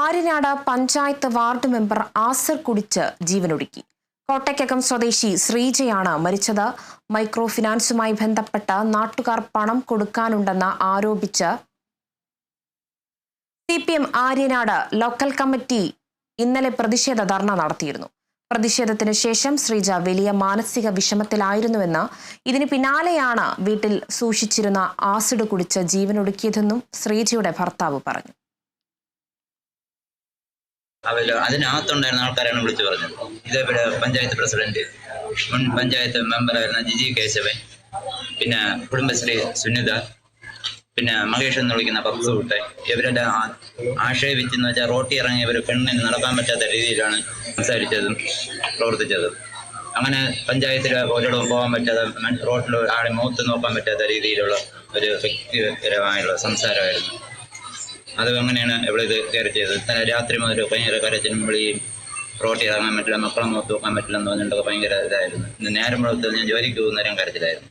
Aryanad panchayat ward member acid കുടിച്ച് ജീവനൊടുക്കി. കോട്ടയ്ക്കകം സ്വദേശി ശ്രീജയാണ് മരിച്ചത്. മൈക്രോ ഫിനാൻസുമായി ബന്ധപ്പെട്ട് നാട്ടുകാർ പണം കൊടുക്കാനുണ്ടെന്ന് ആരോപിച്ച് C P M Aryanad local committee ഇന്നലെ പ്രതിഷേധ ധർണ നടത്തിയിരുന്നു. പ്രതിഷേധത്തിന് ശേഷം ശ്രീജ വലിയ മാനസിക വിഷമത്തിലായിരുന്നുവെന്ന് ഇതിന് പിന്നാലെയാണ് വീട്ടിൽ സൂക്ഷിച്ചിരുന്ന ആസിഡ് കുടിച്ച് ജീവനൊടുക്കിയതെന്നും ശ്രീജയുടെ ഭർത്താവ് പറഞ്ഞു. അവർ അതിനകത്തുണ്ടായിരുന്ന ആൾക്കാരാണ് വിളിച്ചു പറഞ്ഞത്. ഇതേപോലെ പഞ്ചായത്ത് പ്രസിഡന്റ് മുൻ പഞ്ചായത്ത് മെമ്പറായിരുന്ന ജിജി കേശവൻ പിന്നെ കുടുംബശ്രീ സുനിത പിന്നെ മഹേഷ് എന്ന് വിളിക്കുന്ന പപ്സ് കുട്ടെ ഇവരെല്ലാം ആക്ഷേപിച്ചെന്ന് വെച്ചാൽ റോട്ടി ഇറങ്ങിയ ഒരു പെണ്ണിന് നടക്കാൻ പറ്റാത്ത രീതിയിലാണ് സംസാരിച്ചതും പ്രവർത്തിച്ചതും. അങ്ങനെ പഞ്ചായത്തിൽ ഒരിടവും പോകാൻ പറ്റാതെ റോട്ടിൽ ആളെ മുഖത്ത് നോക്കാൻ പറ്റാത്ത രീതിയിലുള്ള ഒരു വ്യക്തിപരമായുള്ള സംസാരമായിരുന്നു. അത് അങ്ങനെയാണ് ഇവിടെ ഇത് കയറി ചെയ്തത് തന്നെ രാത്രി മുതൽ ഭയങ്കര കരച്ചിലും വിളിയും റോട്ടി ഇറങ്ങാൻ പറ്റില്ല മക്കളെ മുഖത്ത് നോക്കാൻ പറ്റില്ല എന്ന് പറഞ്ഞിട്ടൊക്കെ ഭയങ്കര ഇതായിരുന്നു. നേരം മുഴുവത്ത് ഞാൻ ജോലിക്ക് പോകുന്നേരം കരച്ചിലായിരുന്നു.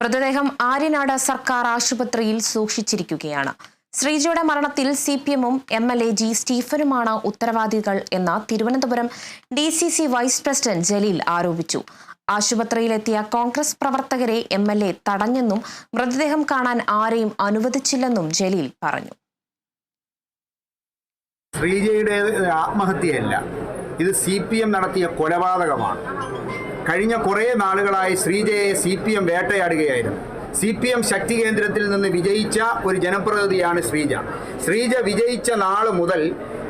മൃതദേഹം ആര്യനാട് സർക്കാർ ആശുപത്രിയിൽ സൂക്ഷിച്ചിരിക്കുകയാണ്. ശ്രീജിയുടെ മരണത്തിൽ സി പി എമ്മും എം എൽ എ ജി സ്റ്റീഫനുമാണ് ഉത്തരവാദികൾ എന്ന് Thiruvananthapuram D C C vice president Jaleel ആരോപിച്ചു. ആശുപത്രിയിലെത്തിയ കോൺഗ്രസ് പ്രവർത്തകരെ എം എൽ എ തടഞ്ഞെന്നും മൃതദേഹം കാണാൻ ആരെയും അനുവദിച്ചില്ലെന്നും ജലീൽ പറഞ്ഞു. ശ്രീജയുടെ ആത്മഹത്യയല്ല ഇത് സി പി എം നടത്തിയ കൊലപാതകമാണ്. കഴിഞ്ഞ കുറേ നാളുകളായി ശ്രീജയെ സി പി എം വേട്ടയാടുകയായിരുന്നു. സി പി എം ശക്തി കേന്ദ്രത്തിൽ നിന്ന് വിജയിച്ച ഒരു ജനപ്രതിനിധിയാണ് ശ്രീജ. ശ്രീജ വിജയിച്ച നാൾ മുതൽ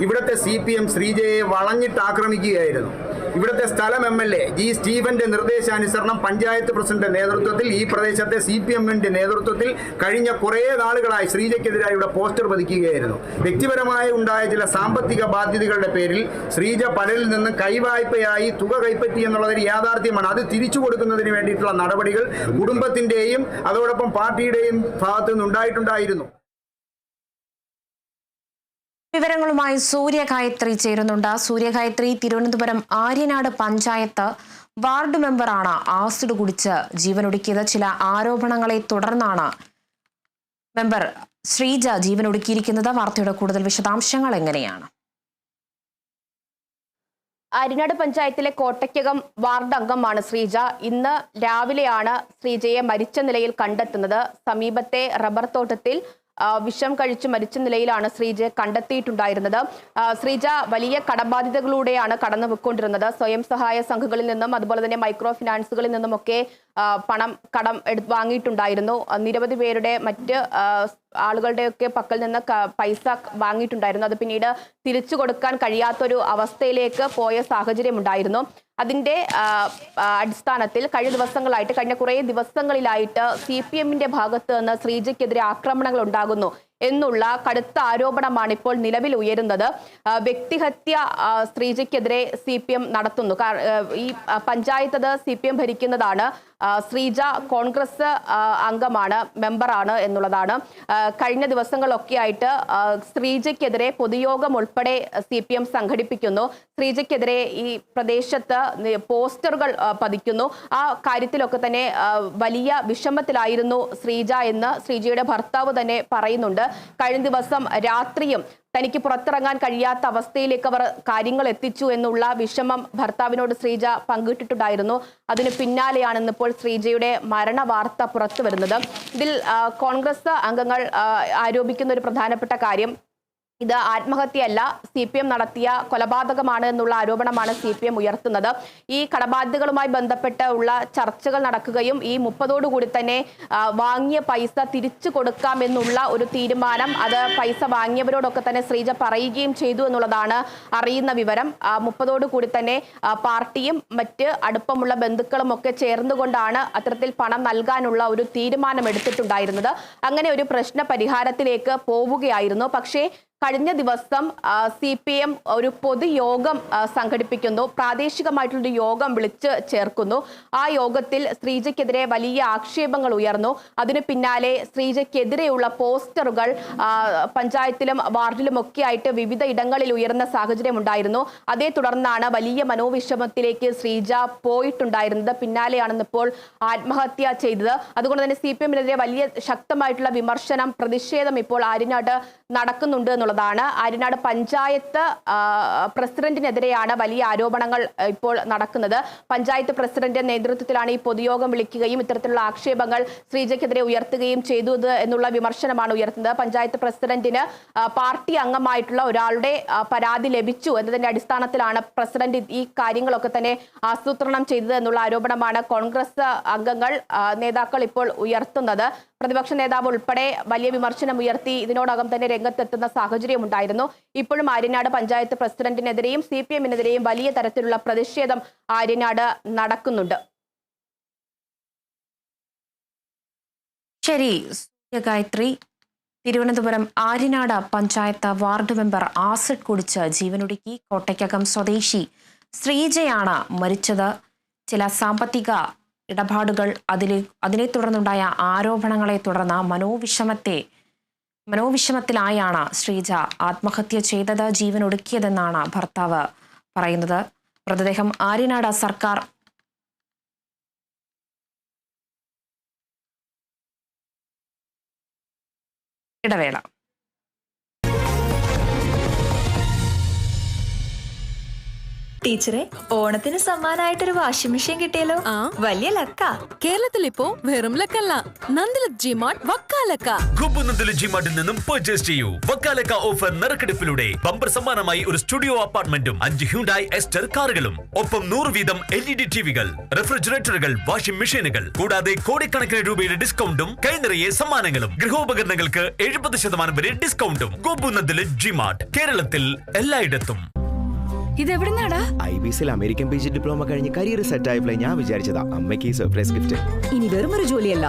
ഇവിടുത്തെ സി പി എം ശ്രീജയെ വളഞ്ഞിട്ട് ആക്രമിക്കുകയായിരുന്നു ഇവിടുത്തെ സ്ഥലം എം എൽ എ ജി സ്റ്റീഫന്റെ നിർദ്ദേശാനുസരണം പഞ്ചായത്ത് പ്രസിഡന്റ് നേതൃത്വത്തിൽ ഈ പ്രദേശത്തെ സി പി എമ്മിന്റെ നേതൃത്വത്തിൽ കഴിഞ്ഞ കുറേ നാളുകളായി ഇവിടെ പോസ്റ്റർ പതിക്കുകയായിരുന്നു. വ്യക്തിപരമായി ഉണ്ടായ ചില സാമ്പത്തിക ബാധ്യതകളുടെ പേരിൽ ശ്രീജ പലരിൽ നിന്ന് കൈവായ്പയായി തുക കൈപ്പറ്റി എന്നുള്ളതിന് യാഥാർത്ഥ്യമാണ്. അത് തിരിച്ചു കൊടുക്കുന്നതിന് വേണ്ടിയിട്ടുള്ള നടപടികൾ കുടുംബത്തിന്റെയും അതോടൊപ്പം പാർട്ടിയുടെയും ഭാഗത്തു നിന്നുണ്ടായിട്ടുണ്ടായിരുന്നു വിവരങ്ങളുമായി സൂര്യഗായത്രി ചേരുന്നുണ്ട്. സൂര്യഗായത്രി തിരുവനന്തപുരം ആര്യനാട് പഞ്ചായത്ത് വാർഡ് മെമ്പറാണ് ആസിഡ് കുടിച്ച് ജീവനൊടുക്കിയത്. ചില ആരോപണങ്ങളെ തുടർന്നാണ് മെമ്പർ ശ്രീജ ജീവനൊടുക്കിയിരിക്കുന്നത്. വാർത്തയുടെ കൂടുതൽ വിശദാംശങ്ങൾ എങ്ങനെയാണ്? അരിനാട് പഞ്ചായത്തിലെ കോട്ടയ്ക്കകം വാർഡ് അംഗമാണ് ശ്രീജ. ഇന്ന് രാവിലെയാണ് ശ്രീജയെ മരിച്ച നിലയിൽ കണ്ടെത്തുന്നത്. സമീപത്തെ റബ്ബർ തോട്ടത്തിൽ വിഷം കഴിച്ച് മരിച്ച നിലയിലാണ് ശ്രീജയെ കണ്ടെത്തിയിട്ടുണ്ടായിരുന്നത്. ശ്രീജ വലിയ കടബാധ്യതകളിലൂടെയാണ് കടന്നു പോയിക്കൊണ്ടിരുന്നത് സ്വയം സഹായ സംഘങ്ങളിൽ നിന്നും അതുപോലെ തന്നെ മൈക്രോ ഫിനാൻസുകളിൽ നിന്നുമൊക്കെ പണം കടം വാങ്ങിയിട്ടുണ്ടായിരുന്നു. നിരവധി പേരുടെ മറ്റ് ആളുകളുടെയൊക്കെ പക്കൽ നിന്ന് പൈസ വാങ്ങിയിട്ടുണ്ടായിരുന്നു. അത് പിന്നീട് തിരിച്ചു കൊടുക്കാൻ കഴിയാത്തൊരു അവസ്ഥയിലേക്ക് പോയ സാഹചര്യം ഉണ്ടായിരുന്നു ആ, അടിസ്ഥാനത്തിൽ കഴിഞ്ഞ ദിവസങ്ങളായിട്ട് കഴിഞ്ഞ കുറേ ദിവസങ്ങളിലായിട്ട് സി പി എമ്മിന്റെ ഭാഗത്ത് നിന്ന് ശ്രീജയ്ക്കെതിരെ ആക്രമണങ്ങൾ ഉണ്ടാകുന്നു. എന്നുള്ള കടുത്ത ആരോപണമാണ് ഇപ്പോൾ നിലവിൽ ഉയരുന്നത്. വ്യക്തിഹത്യ ശ്രീജയ്ക്കെതിരെ സി പി എം നടത്തുന്നു. ഈ ആ, പഞ്ചായത്ത് അത് സി പി എം ഭരിക്കുന്നതാണ്. ശ്രീജ കോൺഗ്രസ് അംഗമാണ് മെമ്പറാണ് എന്നുള്ളതാണ്. കഴിഞ്ഞ ദിവസങ്ങളൊക്കെ ആയിട്ട് ശ്രീജയ്ക്കെതിരെ പൊതുയോഗം ഉൾപ്പെടെ സി പി എം സംഘടിപ്പിക്കുന്നു. ശ്രീജയ്ക്കെതിരെ ഈ പ്രദേശത്ത് പോസ്റ്ററുകൾ പതിക്കുന്നു. ആ കാര്യത്തിലൊക്കെ തന്നെ വലിയ വിഷമത്തിലായിരുന്നു ശ്രീജ എന്ന് ശ്രീജയുടെ ഭർത്താവ് തന്നെ പറയുന്നുണ്ട്. കഴിഞ്ഞ ദിവസം രാത്രിയും തനിക്ക് പുറത്തിറങ്ങാൻ കഴിയാത്ത അവസ്ഥയിലേക്ക് അവർ കാര്യങ്ങൾ എത്തിച്ചു എന്നുള്ള വിഷമം ഭർത്താവിനോട് ശ്രീജ പങ്കിട്ടിട്ടുണ്ടായിരുന്നു. അതിന് പിന്നാലെയാണ് ഇന്നിപ്പോൾ ശ്രീജയുടെ മരണ വാർത്ത പുറത്തു വരുന്നത് ഇതിൽ കോൺഗ്രസ് അംഗങ്ങൾ ആരോപിക്കുന്ന ഒരു പ്രധാനപ്പെട്ട കാര്യം ഇത് ആത്മഹത്യയല്ല. സി പി എം നടത്തിയ കൊലപാതകമാണ് എന്നുള്ള ആരോപണമാണ് സി പി എം ഉയർത്തുന്നത്. ഈ കടബാധ്യതകളുമായി ബന്ധപ്പെട്ട് ഉള്ള ചർച്ചകൾ നടക്കുകയും ഈ മുപ്പതോടുകൂടി തന്നെ വാങ്ങിയ പൈസ തിരിച്ചു കൊടുക്കാമെന്നുള്ള ഒരു തീരുമാനം അത് പൈസ വാങ്ങിയവരോടൊക്കെ തന്നെ ശ്രീജ പറയുകയും ചെയ്തു എന്നുള്ളതാണ് അറിയുന്ന വിവരം. മുപ്പതോടുകൂടി തന്നെ പാർട്ടിയും മറ്റ് അടുപ്പമുള്ള ബന്ധുക്കളും ഒക്കെ ചേർന്നുകൊണ്ടാണ് അത്തരത്തിൽ പണം നൽകാനുള്ള ഒരു തീരുമാനം എടുത്തിട്ടുണ്ടായിരുന്നത്. അങ്ങനെ ഒരു പ്രശ്ന പരിഹാരത്തിലേക്ക് പോവുകയായിരുന്നു. പക്ഷേ കഴിഞ്ഞ ദിവസം സി പി എം ഒരു പൊതുയോഗം സംഘടിപ്പിക്കുന്നു. പ്രാദേശികമായിട്ടുള്ളൊരു യോഗം വിളിച്ച് ചേർക്കുന്നു. ആ യോഗത്തിൽ ശ്രീജയ്ക്കെതിരെ വലിയ ആക്ഷേപങ്ങൾ ഉയർന്നു. അതിനു പിന്നാലെ ശ്രീജയ്ക്കെതിരെയുള്ള പോസ്റ്ററുകൾ പഞ്ചായത്തിലും വാർഡിലും ഒക്കെ ആയിട്ട് വിവിധ ഇടങ്ങളിൽ ഉയർന്ന സാഹചര്യം ഉണ്ടായിരുന്നു. അതേ തുടർന്നാണ് വലിയ മനോവിഷമത്തിലേക്ക് ശ്രീജ പോയിട്ടുണ്ടായിരുന്നത്. പിന്നാലെയാണെന്ന് ഇപ്പോൾ ആത്മഹത്യ ചെയ്തത്. അതുകൊണ്ട് തന്നെ സി പി എമ്മിനെതിരെ വലിയ ശക്തമായിട്ടുള്ള വിമർശനം പ്രതിഷേധം ഇപ്പോൾ ആര്യനാട് നടക്കുന്നുണ്ട് എന്നുള്ളതാണ്. ആര്യനാട് പഞ്ചായത്ത് പ്രസിഡന്റിനെതിരെയാണ് വലിയ ആരോപണങ്ങൾ ഇപ്പോൾ നടക്കുന്നത്. പഞ്ചായത്ത് പ്രസിഡന്റിന്റെ നേതൃത്വത്തിലാണ് ഈ പൊതുയോഗം വിളിക്കുകയും ഇത്തരത്തിലുള്ള ആക്ഷേപങ്ങൾ ശ്രീജയ്ക്കെതിരെ ഉയർത്തുകയും ചെയ്തു എന്നുള്ള വിമർശനമാണ് ഉയർത്തുന്നത്. പഞ്ചായത്ത് പ്രസിഡന്റിന് പാർട്ടി അംഗമായിട്ടുള്ള ഒരാളുടെ പരാതി ലഭിച്ചു എന്നതിന്റെ അടിസ്ഥാനത്തിലാണ് പ്രസിഡന്റ് ഈ കാര്യങ്ങളൊക്കെ തന്നെ ആസൂത്രണം ചെയ്തത് എന്നുള്ള ആരോപണമാണ് കോൺഗ്രസ് അംഗങ്ങൾ നേതാക്കൾ ഇപ്പോൾ ഉയർത്തുന്നത്. പ്രതിപക്ഷ നേതാവ് ഉൾപ്പെടെ വലിയ വിമർശനം ഉയർത്തി ഇതിനോടകം തന്നെ രംഗത്തെത്തുന്ന സാഹചര്യം ഉണ്ടായിരുന്നു. ഇപ്പോഴും ആര്യനാട് പഞ്ചായത്ത് പ്രസിഡന്റിനെതിരെയും സി പി എമ്മിനെതിരെയും വലിയ തരത്തിലുള്ള പ്രതിഷേധം ആര്യനാട് നടക്കുന്നുണ്ട്. ശരി Gayathri Thiruvananthapuram Aryanad panchayat ward member acid കുടിച്ച് ജീവനൊടുക്കി കോട്ടയ്ക്കകം സ്വദേശി ശ്രീജയാണ് മരിച്ചത്. ചില സാമ്പത്തിക ഇടപാടുകൾ അതിലെ അതിനെ തുടർന്നുണ്ടായ ആരോപണങ്ങളെ തുടർന്ന് മനോവിഷമത്തെ മനോവിഷമത്തിലായാണ് ശ്രീജ ആത്മഹത്യ ചെയ്തത് ജീവൻ ഒടുക്കിയതെന്നാണ് ഭർത്താവ് പറയുന്നത്. മൃതദേഹം ആര്യനാട് സർക്കാർ ഇടവേള. ടീച്ചറെ ഓണത്തിന് സമ്മാനമായിട്ടൊരു വാഷിംഗ് മെഷീൻ കിട്ടിയല്ലോ. വലിയ ലക്ക. കേരളത്തിൽ ഇപ്പോ വെറും ലക്കല്ല. നന്ദിലത് ജിമാർട്ട് വക്കാലക്ക കുമ്പുനന്ദിലെ ജിമാർട്ടിൽ നിന്നും പർച്ചേസ് ചെയ്യൂ. വക്കാലക്ക ഓഫർ നറുക്കെടുപ്പിലൂടെ ബമ്പർ സമ്മാനമായി ഒരു സ്റ്റുഡിയോ അപ്പാർട്ട്മെന്റും അഞ്ച് ഹ്യൂണ്ടായി എസ്റ്റർ കാറുകളും. ഒപ്പം നൂറ് വീതം എൽ ഇ ഡി ടിവികൾ റെഫ്രിജറേറ്ററുകൾ വാഷിംഗ് മെഷീനുകൾ കൂടാതെ കോടിക്കണക്കിന് രൂപയുടെ ഡിസ്കൗണ്ടും കൈനിറയെ സമ്മാനങ്ങളും. ഗൃഹോപകരണങ്ങൾക്ക് എഴുപത് ശതമാനം വരെ ഡിസ്കൗണ്ടും ഗോപുനന്ദിലെ ജിമാർട്ട് കേരളത്തിൽ എല്ലായിടത്തും. ഇതെവിടുന്നാടാ? ഐ ബി എസിൽ അമേരിക്കൻ പേജ് ഡിപ്ലോമ കഴിഞ്ഞ് കരിയർ സെറ്റ് ആയപ്പോഴേ ഞാൻ വിചാരിച്ചതാ അമ്മയ്ക്ക് ഈ സർപ്രൈസ് ഗിഫ്റ്റ് ഇനി വെറുമൊരു ജോലിയല്ല.